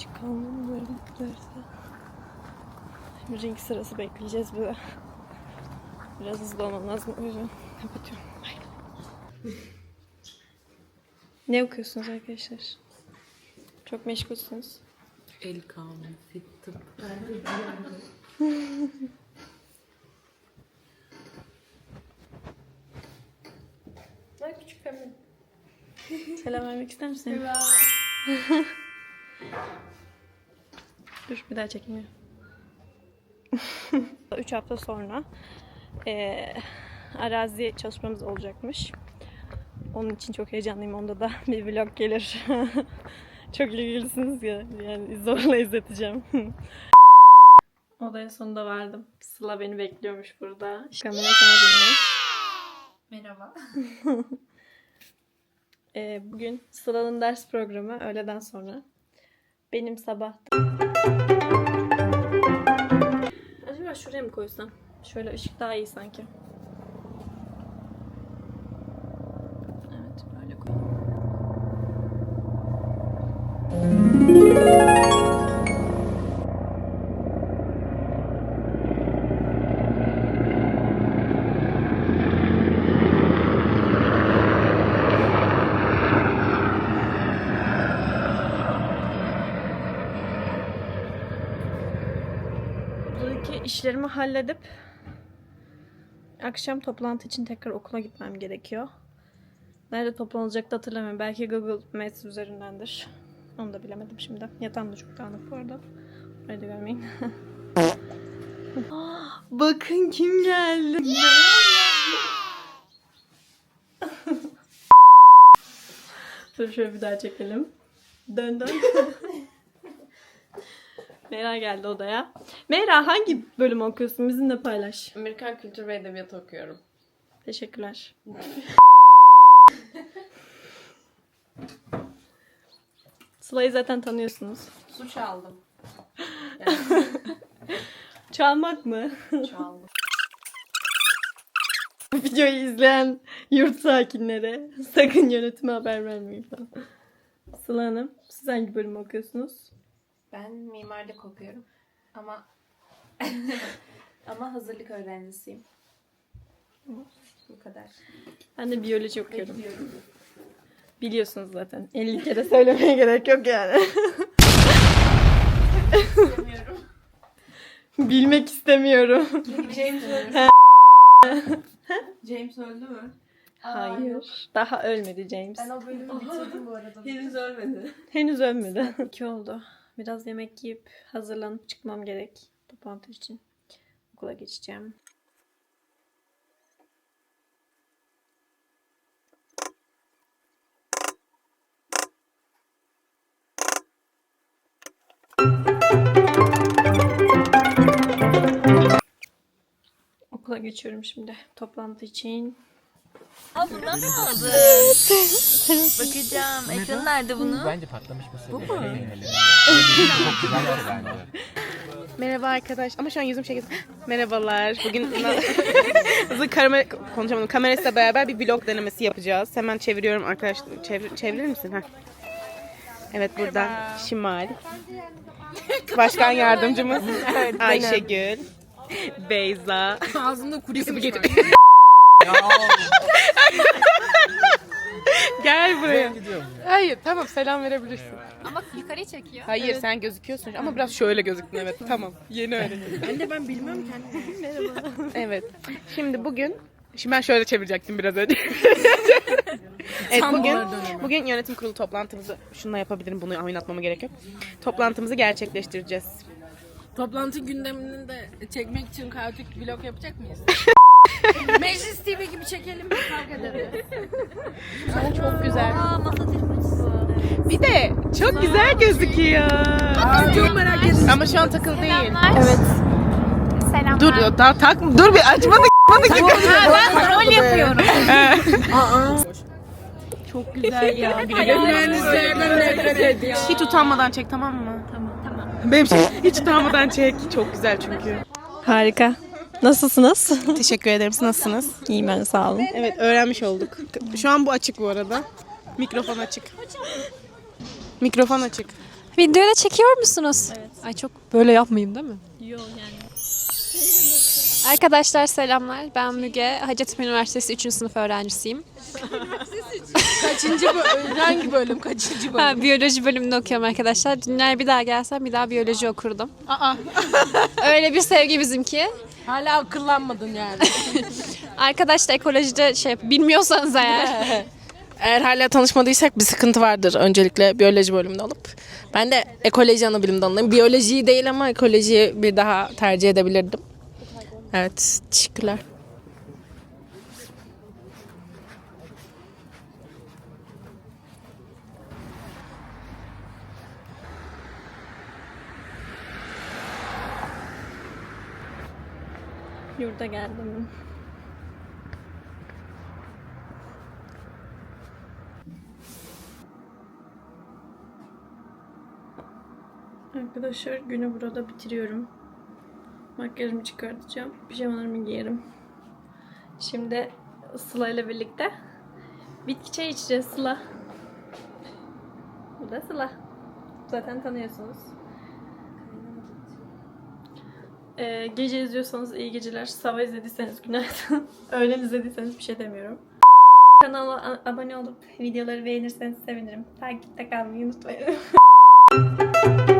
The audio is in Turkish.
Çıkalım böyle giderse. Ring sırası bekleyeceğiz bir de. Biraz hızlı olmam lazım o yüzden kapatıyorum. Ne okuyorsunuz arkadaşlar? Çok meşgulsünüz. El kanun, fit tıp. küçük. Selam vermek ister misin? Dur bir daha çekmiyor. 3 hafta sonra eee, arazi çalışmamız olacakmış. Onun için çok heyecanlıyım. Onda da bir vlog gelir. çok ilgilisiniz ya. Yani zorla izleteceğim. Odaya sonunda vardım. Sıla beni bekliyormuş burada. Kamera sana dönüyor. Merhaba. Ee, bugün Sıla'nın ders programı öğleden sonra. Benim sabah... Acaba şuraya mı koysam? Şöyle ışık daha iyi sanki. İşlerimi halledip akşam toplantı için tekrar okula gitmem gerekiyor. Nerede toplanılacak da hatırlamıyorum. Belki Google Maps üzerindendir. Onu da bilemedim şimdi. Yatağım da çok dağınık bu arada. Da görmeyin. Ah, Bakın kim geldi. Dur şöyle bir daha çekelim. Dön dön. Mera geldi odaya. Mera hangi bölüm okuyorsun? Bizimle paylaş. Amerikan kültür ve edebiyatı okuyorum. Teşekkürler. Sıla'yı zaten tanıyorsunuz. Su çaldım. Çalmak mı? Çaldım. Videoyu izleyen yurt sakinlere sakın yönetime haber vermeyin falan. Sıla Hanım, siz hangi bölüm okuyorsunuz? Ben mimarlık okuyorum. Ama ama hazırlık öğrencisiyim. Bu kadar. Ben de biyoloji okuyorum. Bekliyorum. Biliyorsunuz zaten. 50 kere söylemeye gerek yok yani. İstemiyorum. Bilmek istemiyorum. James öldü. James öldü mü? Hayır. Daha ölmedi James. Ben o bölümü bitirdim bu arada. Henüz ölmedi. Henüz ölmedi. İki oldu. Biraz yemek yiyip hazırlanıp çıkmam gerek. Toplantı için. Okula geçeceğim. Okula geçiyorum şimdi. Toplantı için. Bakacağım. Ekranı nerede bunun? Bence patlamış mısır. Bu mu? Şey. Merhaba arkadaş. Ama şu an yüzüm gözüküyor. Merhabalar. Bugün hızlı kamera konuşamadım. Kamerasıyla beraber bir vlog denemesi yapacağız. Hemen çeviriyorum arkadaşlar. Çevir, çevirir misin? Heh. Evet burada Şimal. Başkan yardımcımız Ayşegül. Beyza. Ağzımda kurusu bir gece. Gel buraya. Gidiyorum. Hayır tamam selam verebilirsin. Ama yukarıya çekiyor. Hayır sen gözüküyorsun ama biraz şöyle gözüktün evet tamam. Yeni öğrendim. Anne ben bilmem kendim. Merhaba. Evet. Şimdi bugün Şimdi ben şöyle çevirecektim biraz önce. evet bugün bugün yönetim kurulu toplantımızı şununla yapabilirim bunu oynatmama gerek yok. Toplantımızı gerçekleştireceğiz. Toplantı gündemini de çekmek için kaotik vlog yapacak mıyız? Meclis TV gibi çekelim mi? Kavga ederiz. Çok güzel. Aa masa. Bir de çok güzel gözüküyor. Çok merak ediyorum. Ama şu an takılı değil. Evet. Selamlar. Dur daha tak dur bir açmadık açmadık. ben rol yapıyorum. Çok güzel ya. Mühendislerden nefret ediyor. Hiç utanmadan çek tamam mı? Tamam tamam. Benim şey hiç utanmadan çek. Çok güzel çünkü. Harika. Nasılsınız? Teşekkür ederim. Siz nasılsınız? İyiyim ben sağ olun. Evet öğrenmiş olduk. Şu an bu açık bu arada. Mikrofon açık. Mikrofon açık. Videoda çekiyor musunuz? Evet. Ay çok böyle yapmayayım değil mi? Yok yani. Arkadaşlar selamlar. Ben Müge. Hacettepe Üniversitesi 3. sınıf öğrencisiyim. Kaçıncı bölüm? Hangi bölüm? Kaçıncı bölüm? Ha, biyoloji bölümünde okuyorum arkadaşlar. Dünyaya bir daha gelsem bir daha biyoloji okurdum. Aa, Öyle bir sevgi bizimki. hala akıllanmadın yani. Arkadaş da ekolojide şey bilmiyorsanız eğer. Eğer hala tanışmadıysak bir sıkıntı vardır öncelikle biyoloji bölümünde olup. Ben de ekoloji ana bilim dalındayım. Biyoloji değil ama ekolojiyi bir daha tercih edebilirdim. Evet, teşekkürler. Yurda geldim. Arkadaşlar günü burada bitiriyorum. Makyajımı çıkartacağım. Pijamalarımı giyerim. Şimdi Sıla ile birlikte bitki çayı içeceğiz Sıla. Bu da Sıla. Zaten tanıyorsunuz. Ee, gece izliyorsanız iyi geceler. Sabah izlediyseniz günaydın. Öğlen izlediyseniz bir şey demiyorum. Kanala abone olup videoları beğenirseniz sevinirim. Takipte kalmayı unutmayın.